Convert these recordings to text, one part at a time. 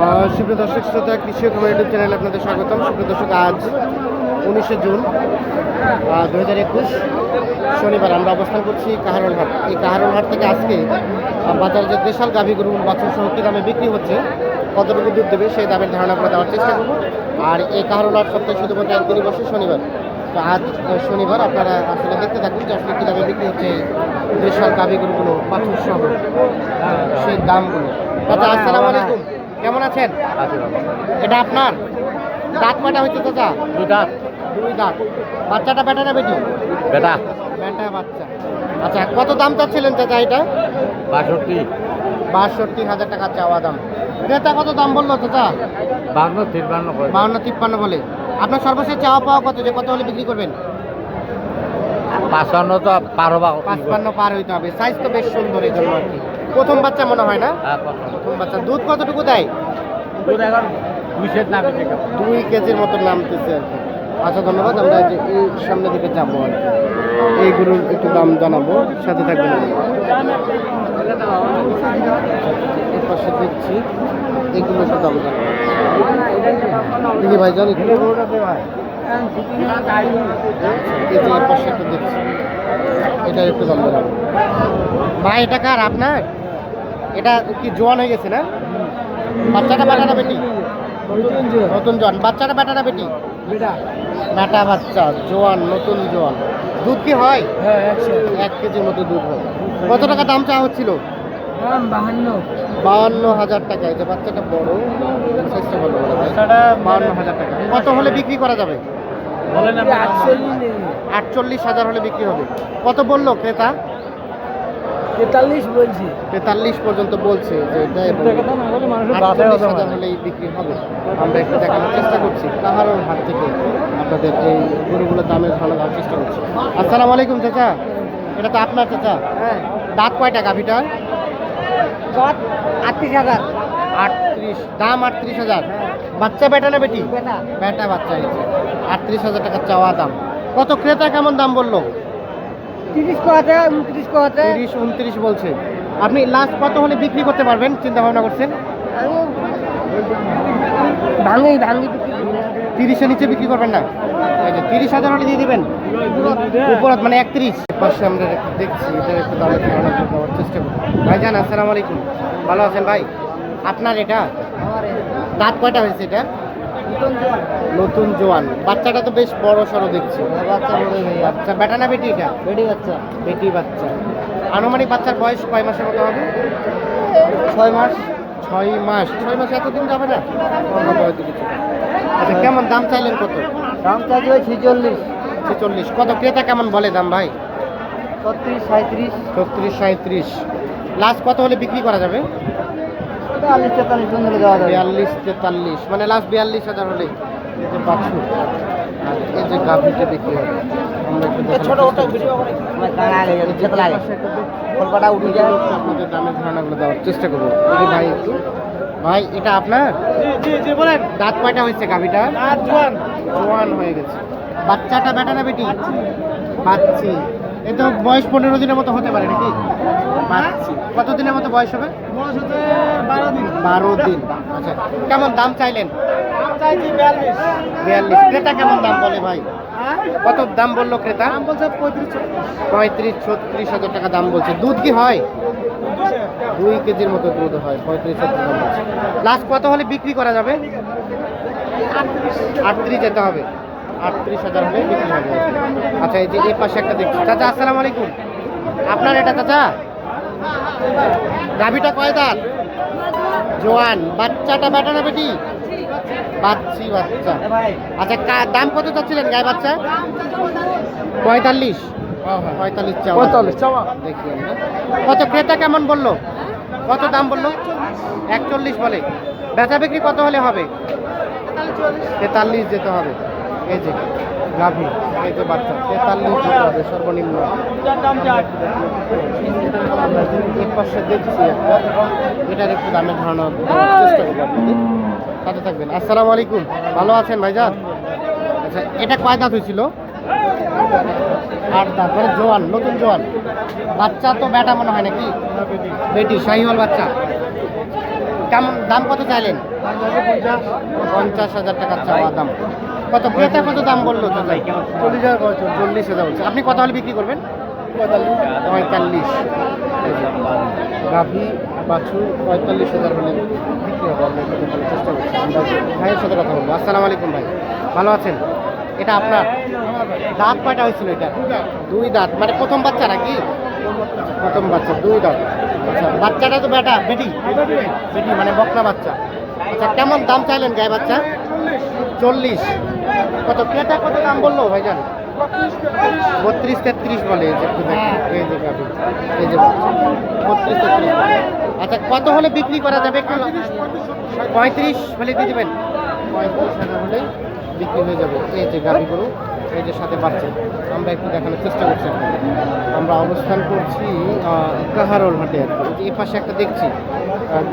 সুপ্রিয় দর্শক শ্রোতা কৃষি খবর ইউটিউব চ্যানেলে আপনাদের স্বাগতম। সুপ্রিয় দর্শক আজ উনিশে জুন দু হাজার একুশ শনিবার আমরা অবস্থান করছি কাহারোল হাট এই কাহারোল হাট থেকে আজকে বাজারে যে দেশাল গাভী গরু বাছুর সহ কী দামে বিক্রি হচ্ছে কতটুকু দুধ দেবে সেই দামের ধারণা করে দেওয়ার চেষ্টা করব। আর এই কাহারোল হাট সপ্তাহে শুধুমাত্র একদিনই বসে শনিবার। তো আজ শনিবার আপনারা আসলে দেখতে থাকুন যে আসলে কী দামে বিক্রি হচ্ছে দেশাল গাভী গরুগুলো বাছুর সহ সেই দামগুলো। চাচা আসসালামু আলাইকুম। কেমন আছেন? এটা আপনার? দাঁত কয়টা হয়েছে চাচা? দুই দাঁত। দুই দাঁত। বাচ্চাটা বেটা না বেটি? বেটা। বেটা বাচ্চা। আচ্ছা কত দাম চাচ্ছিলেন চাচা এটা? বাষট্টি। বাষট্টি হাজার টাকা চাওয়া দাম। ক্রেতা কত দাম বলল চাচা? বাহান্ন তিপ্পান্ন করে। বাউন্ন তিপ্পান্ন বলে। আপনার সর্বশেষ চাওয়া পাওয়া কত? যে কত হলে বিক্রি করবেন? পাঁচান্ন তো পারো বা পাঁচপান্ন পার হইতে হবে। সাইজ তো বেশ সুন্দর এই জন্য আর কি। প্রথম বাচ্চা মনে হয় না? হ্যাঁ, প্রথম। বাচ্চা। দুধ কতটুকু দেয়? এখন দুই কেজির মতো নামতেছে আর কি। আচ্ছা ধন্যবাদ। আমরা যে এই সামনে দিকে যাব আর এই গরুর একটু দাম জানাব। সাথে থাকবেন। পাশে দেখছি। এগুলো একটু দাম জানাব। ভাই জানি এই যে এর পাশে একটু দেখছি। এটা একটু দাম জানাব। ভাই এটা কার? আপনার? এটা কি জোয়ান হয়ে গেছে না? বাচ্চাটা বাটাটা বেটি? নতুন জোয়ান। বাচ্চাটা বাটাটা বেটি? বেটা। বাচ্চা জোয়ান নতুন জোয়ান। দুধ কি হয়? এক কেজির মতো দুধ হয়। কত টাকা দাম চাওয়া হচ্ছিল? বাহান্ন। হাজার টাকা। এই যে বাচ্চাটা বড় সাইজটা ভালো বড় ভাই। বাহান্ন হাজার টাকা। কত হলে বিক্রি করা যাবে? আটচল্লিশ হাজার হলে বিক্রি হবে। কত বলল ক্রেতা? তেতাল্লিশ বলছি। তেতাল্লিশ পর্যন্ত বলছে যে। আটচল্লিশ হাজার হলেই বিক্রি হবে। আমরা একটু দেখানোর চেষ্টা করছি। কাহারোর হাট থেকে আপনাদের এই গরুগুলোর দামের ধারণা দেওয়ার চেষ্টা করছি। আসসালামু আলাইকুম চাচা। এটা তো আপনার চাচা। হ্যাঁ। দাঁত কয়টা গাভিটার আটত্রিশ হাজার। আটত্রিশ। দাম আটত্রিশ হাজার। বাচ্চা বেটা না বেটি? বেটা। বেটা বাচ্চা আটত্রিশ হাজার টাকা চাওয়া দাম। কত ক্রেতা কেমন দাম বলল? তিরিশ কোয়াতে উনত্রিশ কোয়াতে তিরিশ উনত্রিশ বলছে। আপনি লাস্ট কত হলে বিক্রি করতে পারবেন চিন্তা ভাবনা করছেন ভাঙি ভাঙি তিরিশের নিচে বিক্রি করবেন না। যে তিরিশ হাজার হলে দিয়ে দেবেন। উপর মানে একত্রিশ। পাশে আমরা দেখছি এটা একটু করে দেওয়ার চেষ্টা করি ভাইজান আসসালামু আলাইকুম। ভালো আছেন ভাই? আপনার এটা। দাঁত কয়টা হয়েছে এটা? নতুন জোয়ান। বাচ্চাটা তো বেশ বড় সড়ো দেখছি। বাচ্চা বড় হয়ে। বাচ্চা বেটা না বেটি এটা? বেটি বাচ্চা। বেটি বাচ্চা। আনুমানিক বাচ্চার বয়স কয় মাসের মতো হবে? ছয় মাস। ছয় মাস। ছয় মাস এতদিন যাবে না? কিছু। আচ্ছা কেমন দাম চাইলেন কত? দাম চাইছে ওই ছেচল্লিশ। ছেচল্লিশ। কত ক্রেতা কেমন বলে দাম ভাই? ছত্রিশ সাঁত্রিশ ছত্রিশ সাঁত্রিশ লাস্ট কত হলে বিক্রি করা যাবে? বিয়াল্লিশ তেতাল্লিশ পর্যন্ত দেওয়া যাবে। বিয়াল্লিশ তেতাল্লিশ মানে লাস্ট বিয়াল্লিশ হাজার হলে এই যে আর এই যে গাভিটা বিক্রি হবে আমরা একটু কলকাতা উঠে যায় আপনাদের দামের ধারণাগুলো দেওয়ার চেষ্টা করব। এই ভাই একটু। ভাই এটা আপনার? জি জি বলেন। দাঁত কয়টা হয়েছে গাভিটা আর জোয়ান। জোয়ান হয়ে গেছে। বাচ্চাটা বেটা না বেটি? পাচ্ছি এ তো বয়স পনেরো দিনের মতো হতে পারে নাকি? কত দিনের মতো বয়স হবে? বয়স হচ্ছে বারো দিন। বারো দিন। আচ্ছা কেমন দাম চাইলেন? চাইছি বিয়াল্লিশ। বিয়াল্লিশ। ক্রেতা কেমন দাম বলে ভাই? কত দাম বলল ক্রেতা? দাম বলছে পঁয়ত্রিশ পঁয়ত্রিশ ছত্রিশ হাজার টাকা দাম বলছে। দুধ কি হয়? দুই কেজির মতো দুধ হয়। পঁয়ত্রিশ দাম বলছে। লাস্ট কত হলে বিক্রি করা যাবে? আটত্রিশ যেতে হবে। আটত্রিশ হাজার হলে বিক্রি হবে আচ্ছা এই যে এই পাশে একটা দেখছি। চাচা আসসালামু আলাইকুম। আপনার এটা চাচা? গাভিটা কয় দাঁত? জোয়ান বাচ্চাটা বেটা না বেটি? বাচ্চি বাচ্চা। আচ্ছা দাম কত চাচ্ছিলেন গায়ে বাচ্চা? পঁয়তাল্লিশ। পঁয়তাল্লিশ চাওয়া। পঁয়তাল্লিশ চাওয়া। দেখি কত ক্রেতা কেমন বলল? কত দাম বলল? একচল্লিশ বলে। বেচা বিক্রি কত হলে হবে? তেতাল্লিশ যেতে হবে। এই যে গাভী এই যে বাচ্চা, তেতাল্লিশ হবে, সর্বনিম্ন। পাশে দেখছি এটার একটু দামের ধারণা থাকবেন। আসসালামু আলাইকুম। ভালো আছেন ভাইজান? আচ্ছা এটা কয় দাঁত হয়েছিল? আট দাঁত। মানে জোয়ান, নতুন জোয়ান। বাচ্চা তো বেটা মনে হয় নাকি? বেটি, শাহিওয়াল বাচ্চা। কেমন, দাম কত চাইলেন? পঞ্চাশ হাজার টাকা চাওয়া দাম। কত? ক্রেতা কত দাম বলল তো ভাই? চল্লিশ হাজার চল্লিশ হাজার বলছে। আপনি কত হলে বিক্রি করবেন? পঁয়তাল্লিশ। গাভি বাছুর পঁয়তাল্লিশ হাজার হলে বিক্রি হবে। আমরা চেষ্টা করছি। আমরা ভাইয়ের সাথে কথা বলব। আসসালামু আলাইকুম ভাই। ভালো আছেন? এটা আপনার দাঁত কয়টা হয়েছিল এটা? দুই দাঁত। মানে প্রথম বাচ্চা নাকি? প্রথম বাচ্চা। দুই দাঁত। আচ্ছা বাচ্চাটা তো বেটা বেটি। বেটি মানে বকনা বাচ্চা। আচ্ছা কেমন দাম চাইলেন গায়ে বাচ্চা? চল্লিশ। কত? ক্রেতা কত দাম বলল ভাইজান? বত্রিশ তেত্রিশ বলে এই যে একটু এই যে গাভী, এই যে বত্রিশ তেত্রিশ বলে। আচ্ছা কত হলে বিক্রি করা যাবে? একটু পঁয়ত্রিশ হলে দিয়ে দেবেন। পঁয়ত্রিশ হাজার হলেই বিক্রি হয়ে যাবে। এই যে গাভী গরু এই যে সাথে বাচ্চা আমরা একটু দেখানোর চেষ্টা করছি আমরা অবস্থান করছি কাহারোল হাটে আর কি। এই পাশে একটা দেখছি।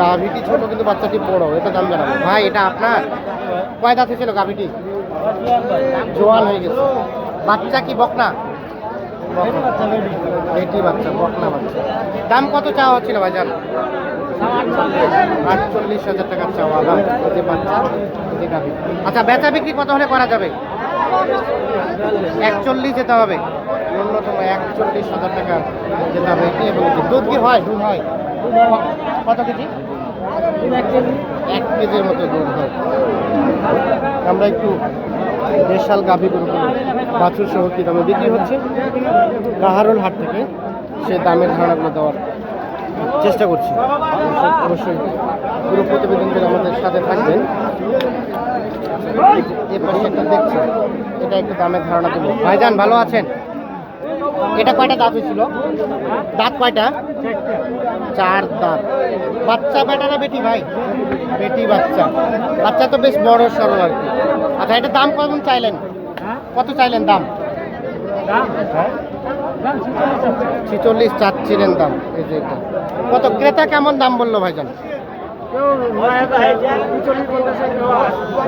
গাভীটি ছোট কিন্তু বাচ্চাটি বড় এটা দাম জানাব। ভাই এটা আপনার? কয় দাঁত ছিল গাভীটি? জোয়ান হয়ে গেছে। বাচ্চা কি বকনা? বেটি বাচ্চা, বকনা বাচ্চা। দাম কত চাওয়া হচ্ছিল ভাইজান? আটচল্লিশ হাজার টাকা চাওয়া, দাম। যে বাচ্চা যে গাভী। আচ্ছা বেচা বিক্রি কত হলে করা যাবে? একচল্লিশ যেতে হবে। ন্যূনতম একচল্লিশ হাজার টাকা যেতে হবে। এটি এবং দুধ কি হয়? দুধ হয়। কত কেজি? এক কেজির মতো দুধ হয়। আমরা একটু দেশাল গাভী গরুগুলো বাছুর সহ কি দামে বিক্রি হচ্ছে। কাহারোল হাট থেকে সে দামের ধারণাগুলো দেওয়ার চেষ্টা করছি। অবশ্যই পুরো প্রতিবেদনদের আমাদের সাথে থাকবেন। এ পাশে একটা দেখছি এটা একটু দামের ধারণা দেবো। ভাইজান, ভালো আছেন? এটা কয়টা দাঁত হয়েছিল? দাঁত কয়টা? চার দাঁত। বাচ্চা বেটা না বেটি ভাই? বেটি বাচ্চা। বাচ্চা তো বেশ বড়, সরল আর কি। আচ্ছা এটা দাম কেমন চাইলেন? কত চাইলেন দাম? ছিচল্লিশ চাচ্ছিলেন দাম, এই যে এটা। কত? ক্রেতা কেমন দাম বলল ভাই ভাইজান?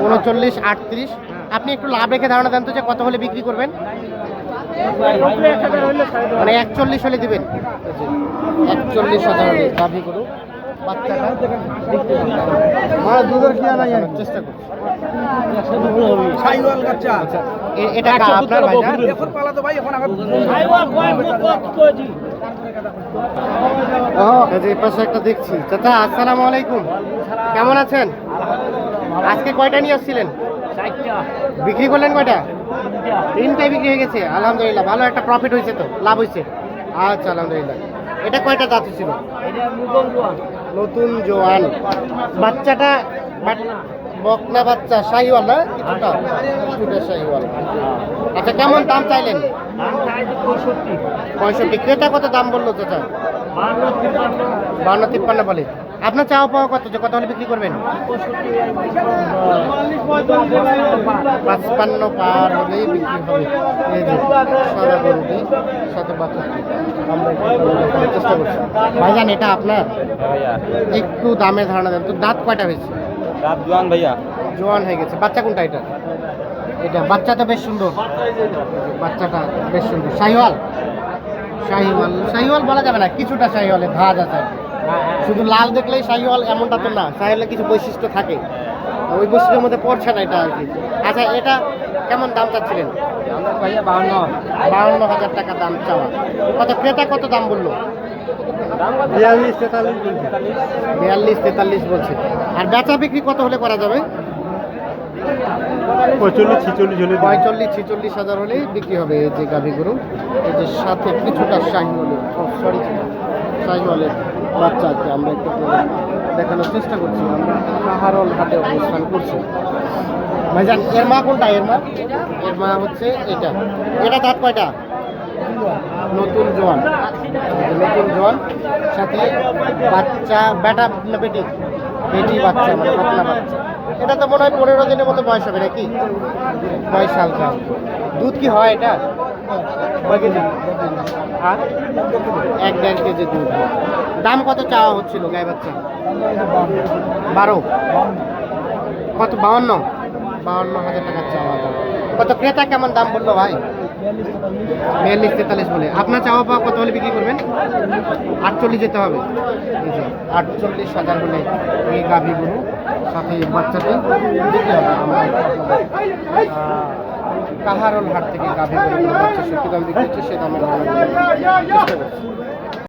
উনচল্লিশ, আটত্রিশ। আপনি একটু লাভ রেখে ধারণা দেন তো যে কত হলে বিক্রি করবেন? মানে একচল্লিশ হলে দিবেন। একচল্লিশ হাজার হলে। দাবি করুন। বাচ্চাটা বিক্রি হবে। দেখানোর চেষ্টা করছি। সাইওয়াল বাচ্চা আচ্ছা এটা আপনার এখন পালাতো ভাই এখন এই পাশে একটা দেখছি। চাচা আসসালামু আলাইকুম। কেমন আছেন? আজকে কয়টা নিয়ে আসছিলেন? বিক্রি করলেন কয়টা? তিনটাই বিক্রি হয়ে গেছে আলহামদুলিল্লাহ ভালো একটা প্রফিট হয়েছে তো লাভ হয়েছে। আচ্ছা আলহামদুলিল্লাহ। এটা কয়টা দাঁত ছিল? নতুন জোয়ান। বাচ্চাটা বকনা বাচ্চা শাহিওয়াল না? কিছুটা কিছুটা শাহিওয়াল। আচ্ছা কেমন দাম চাইলেন? পঁয়ষট্টি। ক্রেতা কত দাম বলল চাচা? বান্ন তিপ্পান্ন বলে। আপনার চাওয়া পাওয়া কত? যে কত হলে বিক্রি করবেন? পাঁচপান্ন পার হলেই বিক্রি হবে। এই যে সাদা গরুটি সাথে বাচ্চাটি আমরা চেষ্টা করছি। ভাইজান এটা আপনার? একটু দামের ধারণা দেন। তো দাঁত কয়টা হয়েছে? রাত জোয়ান ভাইয়া। জোয়ান হয়ে গেছে। বাচ্চা কোনটা এটা? এটা বাচ্চাটা বেশ সুন্দর। বাচ্চাটা বেশ সুন্দর। শাহিওয়াল? শাহিওয়াল। শাহিওয়াল বলা যাবে না কিছুটা শাহিওয়ালে ভাজ আছে। শুধু লাল দেখলেই শাহিওয়াল এমনটা তো না শাহিওয়ালে কিছু বৈশিষ্ট্য থাকে। ওই বৈশিষ্ট্যের মধ্যে পড়ছে না এটা আর কি। আচ্ছা এটা কেমন দাম চাচ্ছিলেন? ভাইয়া বাউন্ন। বাউন্ন হাজার টাকা দাম চাওয়া। কত ক্রেতা কত দাম বলল? বিয়াল্লিশ তেতাল্লিশ বিয়াল্লিশ তেতাল্লিশ বলছে। আর বেচা বিক্রি কত হলে করা যাবে? পঁয়তাল্লিশ, ছিচল্লিশ হলে পঁয়তাল্লিশ হাজার হলেই বিক্রি হবে এই যে গরু এই যে সাথে কিছুটা শাহি সরি হলে বাচ্চা আছে, আমরা একটু দেখানোর চেষ্টা করছি। আমরা কাহারল হাটে অবস্থান করছি। ভাইজান, এর মা কোনটা? এর মা? এর মা হচ্ছে এটা। এটা দাঁত কয়টা? নতুন জোয়ান। নতুন জোয়ান, সাথে বাচ্চা, বেটা বেটি? বেটি বাচ্চা মানে বাচ্চা। এটা তো মনে হয় পনেরো দিনের মতো বয়স হবে নাকি? বয়স হালকা। দুধ কি হয় এটা? আর? এক দেড় কেজি দুধ। দাম কত চাওয়া হচ্ছিল গায়ে বাচ্চা? বারো। কত? বাউন্ন? বাউন্ন হাজার টাকা চাওয়া দাম। কত ক্রেতা কেমন দাম বলল ভাই? বিয়াল্লিশ তেতাল্লিশ বলে। আপনার চাওয়া পাওয়া কত হলে বিক্রি করবেন? আটচল্লিশ যেতে হবে। আটচল্লিশ হাজার হলে এই গাভী গরু, সাথে বাচ্চাটি বিক্রি হবে আমরা। কাহারল হাট থেকে গাভী গরু, বাচ্চা সত্যি দাম বিক্রি হচ্ছে, সে দামে চেষ্টা